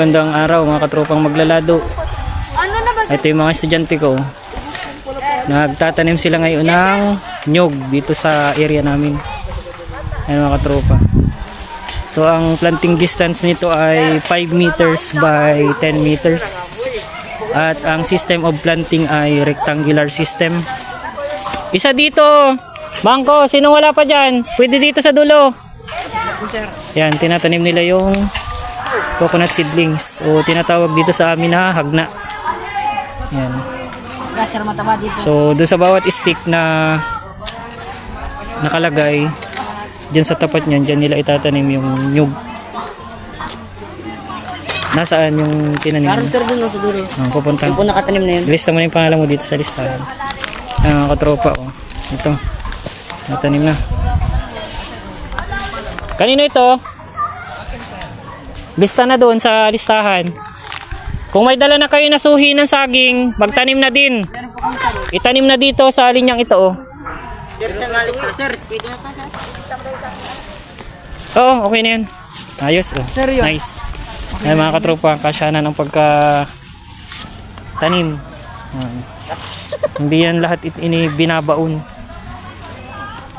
magandang araw mga katropang maglalado. Ano? Ito yung mga estudyante ko. Nagtatanim sila ngayon ng nyog dito sa area namin. Ayan mga katropa. So ang planting distance nito ay 5 meters by 10 meters. At ang system of planting ay rectangular system. Isa dito. Bangko, sino wala pa dyan? Pwede dito sa dulo. Yan, tinatanim nila yung coconut seedlings o tinatawag dito sa amin na hagna. Yan. So, doon sa bawat stick na nakalagay, dyan sa tapat niyan, dyan nila itatanim yung nyug. Nasaan yung tinanim? Karon sir dun no, sa dulo. Ang pupunta. Yung po nakatanim na yun. Lista mo na yung pangalan mo dito sa listahan. Ang mga katropa, oh. Ito. Natanim na. Kanino ito? Lista na doon sa listahan. Kung may dala na kayo na suhi ng saging, magtanim na din. Itanim na dito sa linyang ito, oh. Oo, okay na yan. Ayos, oh. Nice. Ay, mga katropa, kasyanan ng pagka tanim. Ayan. Hindi yan lahat it- ini binabaon.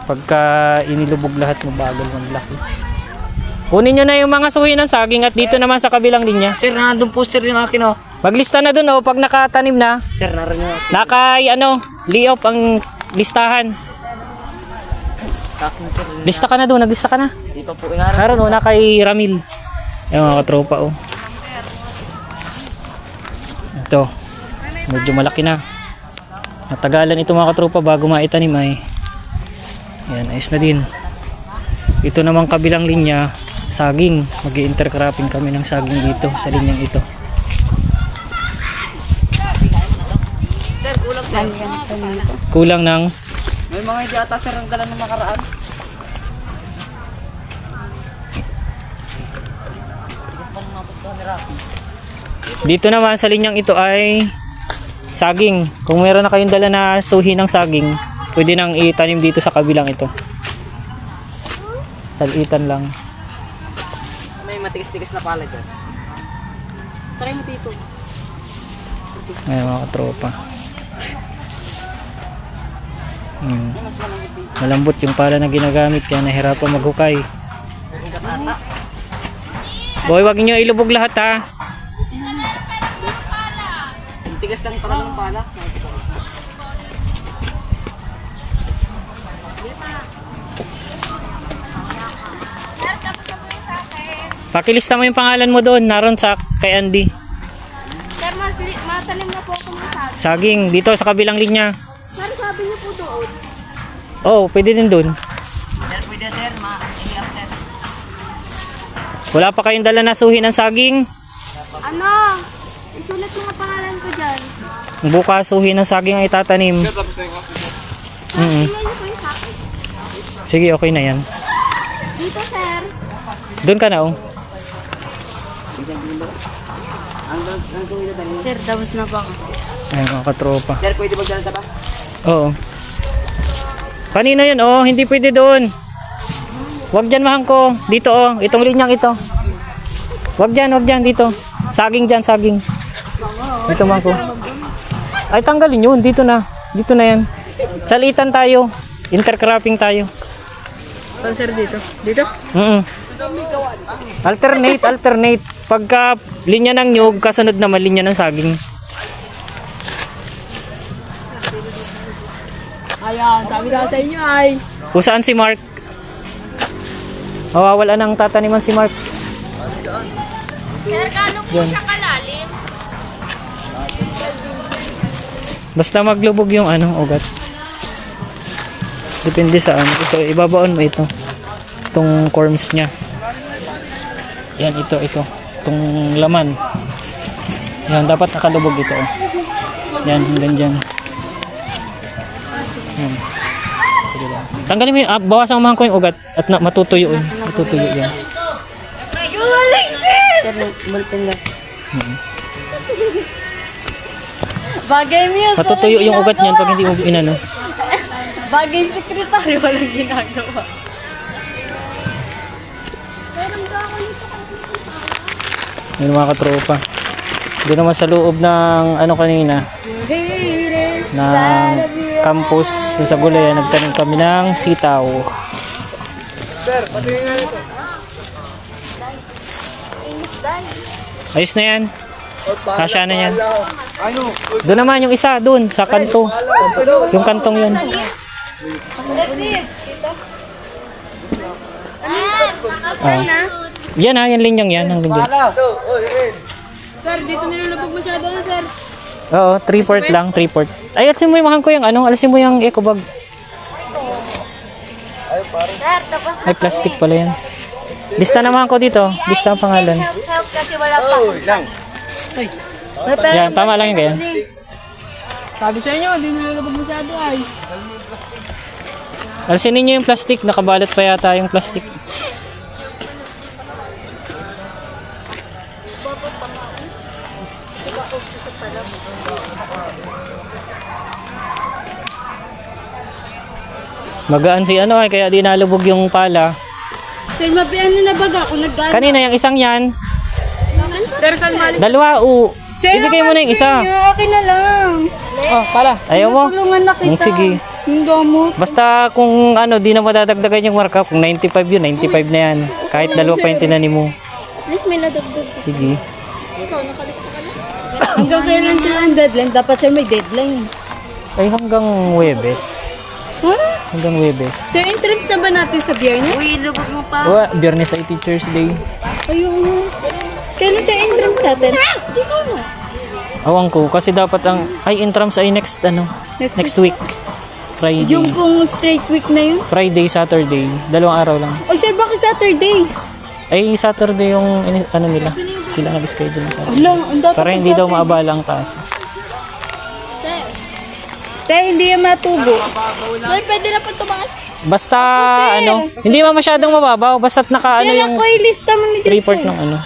Pagka inilubog lahat, mabagal maglaki. Kunin nyo na yung mga suhi ng saging at dito naman sa kabilang linya. Sir, nandun po sir yung akin oh. Maglista na dun oh, pag nakatanim na, Sir, naroon yung akin. nakay ano, liop ang listahan. Akin sir. Lista ka na doon, naglista ka na. Di pa po ingarap. Meron una kay Ramil. Yung mga katropa oh. Ito. Medyo malaki na. Natagalan ito mga katropa bago maitanim ay. Yan, ayos na din. Ito namang kabilang linya, saging. mag intercropping kami ng saging dito sa linyang ito. Kulang ng May mga hindi ata sir ang dala ng makaraan. Dito naman sa linyang ito ay saging. Kung meron na kayong dala na suhi ng saging, pwede nang itanim dito sa kabilang ito. Salitan lang. May matigas-tigas na pala dyan. Try mo dito. Ayan mga katropa. Hmm. Malambot yung pala na ginagamit kaya nahirapan maghukay. Boy, wag niyo ilubog lahat ha. Tigas lang pala ng pala. Pakilista mo yung pangalan mo doon, naroon sa kay Andy. Sir, matalim na po ako ng. Saging, dito sa kabilang linya. Sir, sabi niyo po doon. Oh, pwede din doon. Sir, pwede sir. Sir. Wala pa kayong dala na suhi ng saging. Ano? Isulat mo nga pangalan ko dyan. Bukas suhi ng saging ay tatanim. Mm Tingnan niyo po yung sakin. Sige, okay na yan. Dito, sir. Doon ka na oh. Sir, tapos na pa ako. Ayan mga katropa. Sir, pwede ba dyan ba? Oo. Kanino yun? Oh, hindi pwede doon. Wag dyan mahangko. Dito oh, itong linyang ito. Wag dyan, wag dyan, dito. Saging dyan, saging. Dito mahangko. Ay, tanggalin yun. Dito na. Dito na yan. Salitan tayo. Intercropping tayo. Saan sir dito? Dito? Mm Alternate, alternate. Pagka linya ng nyug, kasunod naman linya ng saging. Ayan, sabi na sa inyo ay. Kung saan si Mark? Mawawala ng tataniman si Mark. Sir, kano po Yan. siya kalalim? Basta maglubog yung ano, ugat. Depende sa ano. Ito, ibabaon mo ito. Itong corms niya. Yan, ito, ito. Itong laman. Yan, dapat nakalubog ito. Oh. Yan, hanggang dyan. Yan. Tanggalin mo yung, ah, bawasan mo ko yung ugat at na, matutuyo yun. Matutuyo yan. Bagay mo yun, Matutuyo yung ugat niyan pag hindi mo inano. Bagay sekretary, walang ginagawa. Yun mga katropa. Doon naman sa loob ng ano kanina, ng campus doon sa Gulay, nagtanim kami ng sitaw. Ayos na yan. Kasya na yan. Doon naman yung isa, doon, sa kanto. Yung kantong yun. Ah. Yan ha, yan linyang yan. Hanggang dyan. Sir, dito nilulubog masyado na, sir. Oo, 3 port lang, 3 port. Ay, alisin mo yung mahang ko yung ano, alisin mo yung eco bag. Sir, tapos Ay, plastic pala yan. Lista naman ko dito. Lista ang pangalan. help, help kasi wala pa. Yan, tama lang yun kaya. Sabi sa inyo, hindi nilulubog masyado ay. Alisin ninyo yung plastic. Nakabalot pa yata yung plastic. Magaan si ano ay kaya di nalubog yung pala. Sir, mabi ano na baga kung nag Kanina yung isang yan, Sir, kalmali. dalawa u. Sir, Ibigay mo na yung isa. Okay na lang. Oh, pala. Ayaw mo? Tulungan na Mm, kita. sige. Yung gamot. Basta kung ano, di na madadagdagan yung markup. Kung 95 yun, 95 na yan. Kahit dalawa pa yung tinanim mo. At least may nadagdag. Sige. Ikaw, nakalista ka na? Hanggang kailan sila ang deadline? Dapat sir may deadline. Ay hanggang Webes. Ha? Hanggang Webes. Sir, interims na ba natin sa biyernes? Uy, lubog mo pa. O, biyernes ay Teacher's Day. Ayun. Kailan sir interims natin? Hindi ko no. Awang ko, kasi dapat ang, ay intrams ay next, ano, Next next week. Friday. Yung pong straight week na yun. Friday, Saturday. Dalawang araw lang. O sir, bakit Saturday? Ay, Saturday yung, ano nila, sila nag-schedule Para hindi daw maabala ang klase. Te, hindi yan matubo. Sir, pwede na po tumakas. Basta, sir. ano, hindi man masyadong mababaw, basta't naka, ano Sir, yung ako ilista mo na dyan, report sir. ng ano.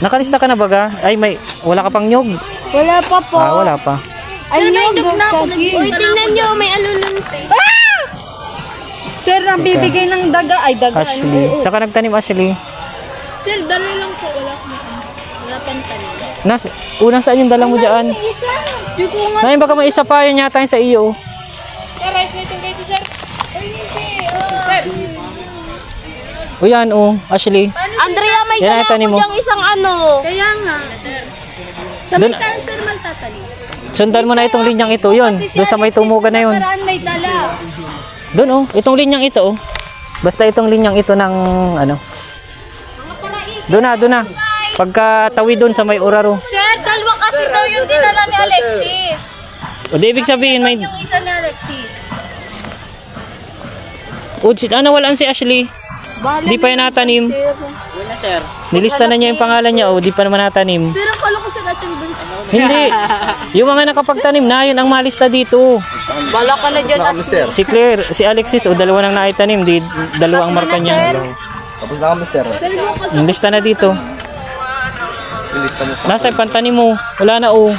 Nakalista ka na baga? Ay, may, wala ka pang nyog? Wala pa po. Ah, wala pa. Ay, sir, may na ako Uy, tingnan nyo, may alulunte. Ah! Sir, ang bibigay ng daga. Ay, daga. Ashley. Ano? Saka nagtanim Ashley. Sir, dala lang po. Wala pang Wala pang tanim. Nas, unang saan yung dala mo dyan? Ngayon baka may isa pa yan yata yung sa iyo. Sir, rice natin kayo sir. Ay, hindi. Sir. O yan, oh, Ashley. Andrea, may Yan dala tanim ako mo. diyang isang ano. Kaya nga. Sa Dun, may saan, sir, magtatanim? sundan mo na itong linyang ito, yun. Doon sa may tumugan na yun. Paraan may dala. Doon, oh, itong linyang ito, oh. Basta itong linyang ito ng, ano. Doon na, doon na. Pagka tawid doon sa may oraro. Sir, dalawa kasi daw yung dinala ni Alexis. O di ibig sabihin, may, Yung isa ni Alexis. o, si- ano, walaan si Ashley. Bahala Di pa yan natanim. Sir. Na, sir. Nilista na niya yung pangalan niya, o, di pa naman natanim. Sir, ang kala ko sa attendance. Hindi. Yung mga nakapagtanim na, yun ang malista dito. Bala ka na dyan, Ashley. Si Claire, si Alexis, o dalawa nang naitanim, di dalawang marka niya. Tapos na kami, sir. Sir, mo kasi. Ang lista na dito. Ilista mo. Nasa yung pantanim mo. Wala na o.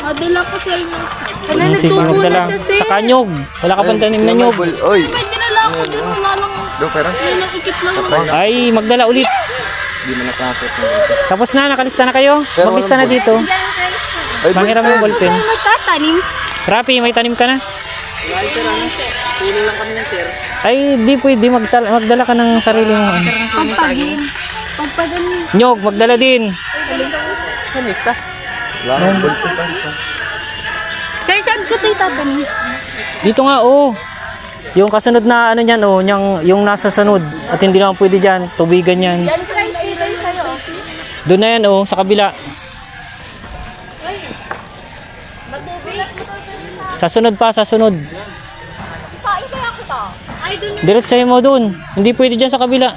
Madala ko, sir, yung isa. Ano, nagtubo na siya, sir. Sa kanyog. Wala ka pang tanim na nyog. Oy, May dinala ako dyan, wala lang. do pera. May nakikip lang. Ay, magdala ulit. Hindi mo ng ganito. Tapos na, nakalista na kayo. Maglista na dito. Ay, Pangiram mo ballpen. Magtatanim. Rapi, may tanim ka na? Sir, ano? Lang kami ng sir. Ay, di pwede. Magdala, magdala ka ng sarili mo. Pampagin. Pampagin. Nyog, magdala din. Saan lista? Wala. Sir, saan ko ito itatanim? Dito nga, oh. Yung kasunod na ano niyan, oh. Yung, yung nasa sunod. At hindi naman pwede dyan. Tubigan yan. Yan, sir, dito yung sa'yo. Doon na yan, oh. Sa kabila. Matubig. Sa sunod pa, sa sunod. Diretsahin mo doon. Hindi pwede dyan sa kabila.